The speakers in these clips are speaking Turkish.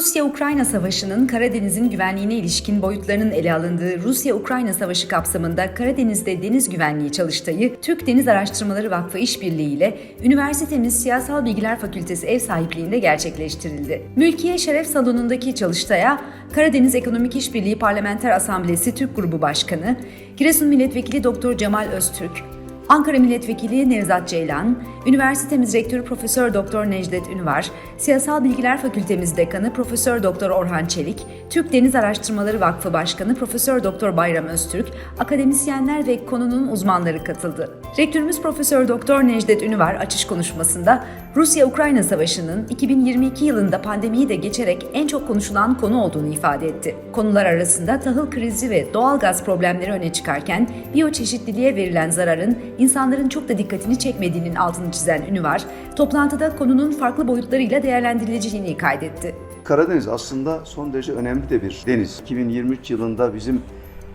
Rusya-Ukrayna Savaşı'nın Karadeniz'in güvenliğine ilişkin boyutlarının ele alındığı Rusya-Ukrayna Savaşı kapsamında Karadeniz'de Deniz Güvenliği Çalıştayı, Türk Deniz Araştırmaları Vakfı işbirliği ile üniversitemiz Siyasal Bilgiler Fakültesi ev sahipliğinde gerçekleştirildi. Mülkiye Şeref Salonu'ndaki çalıştaya Karadeniz Ekonomik İşbirliği Parlamenter Asamblesi Türk Grubu Başkanı, Giresun Milletvekili Doktor Cemal Öztürk, Ankara Milletvekili Nevzat Ceylan, üniversitemiz rektörü Profesör Doktor Necdet Ünvar, Siyasal Bilgiler Fakültemiz dekanı Profesör Doktor Orhan Çelik, Türk Deniz Araştırmaları Vakfı Başkanı Profesör Doktor Bayram Öztürk, akademisyenler ve konunun uzmanları katıldı. Rektörümüz Profesör Doktor Necdet Ünvar açış konuşmasında Rusya-Ukrayna Savaşı'nın 2022 yılında pandemiyi de geçerek en çok konuşulan konu olduğunu ifade etti. Konular arasında tahıl krizi ve doğal gaz problemleri öne çıkarken biyoçeşitliliğe verilen zararın insanların çok da dikkatini çekmediğinin altını çizen Ünvar, toplantıda konunun farklı boyutlarıyla değerlendirileceğini kaydetti. Karadeniz aslında son derece önemli de bir deniz. 2023 yılında bizim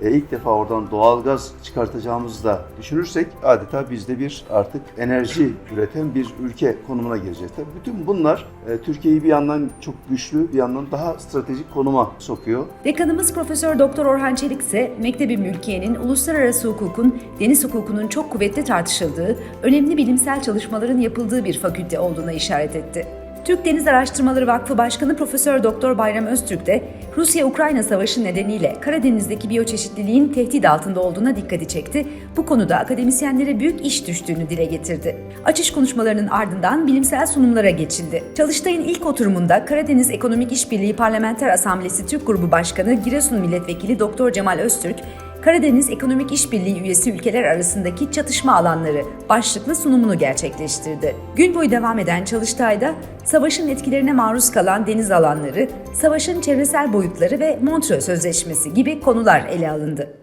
e, ilk defa oradan doğalgaz çıkartacağımızı da düşünürsek adeta bizde bir artık enerji üreten bir ülke konumuna gireceğiz. Tabii bütün bunlar e, Türkiye'yi bir yandan çok güçlü, bir yandan daha stratejik konuma sokuyor. Dekanımız Profesör Doktor Orhan Çelik ise Mektebi Mülkiye'nin uluslararası hukukun, deniz hukukunun çok kuvvetli tartışıldığı, önemli bilimsel çalışmaların yapıldığı bir fakülte olduğuna işaret etti. Türk Deniz Araştırmaları Vakfı Başkanı Profesör Doktor Bayram Öztürk de Rusya-Ukrayna Savaşı nedeniyle Karadeniz'deki biyoçeşitliliğin tehdit altında olduğuna dikkati çekti. Bu konuda akademisyenlere büyük iş düştüğünü dile getirdi. Açış konuşmalarının ardından bilimsel sunumlara geçildi. Çalıştay'ın ilk oturumunda Karadeniz Ekonomik İşbirliği Parlamenter Asamblesi Türk Grubu Başkanı Giresun Milletvekili Doktor Cemal Öztürk, Karadeniz Ekonomik İşbirliği üyesi ülkeler arasındaki çatışma alanları başlıklı sunumunu gerçekleştirdi. Gün boyu devam eden çalıştayda savaşın etkilerine maruz kalan deniz alanları, savaşın çevresel boyutları ve Montreux Sözleşmesi gibi konular ele alındı.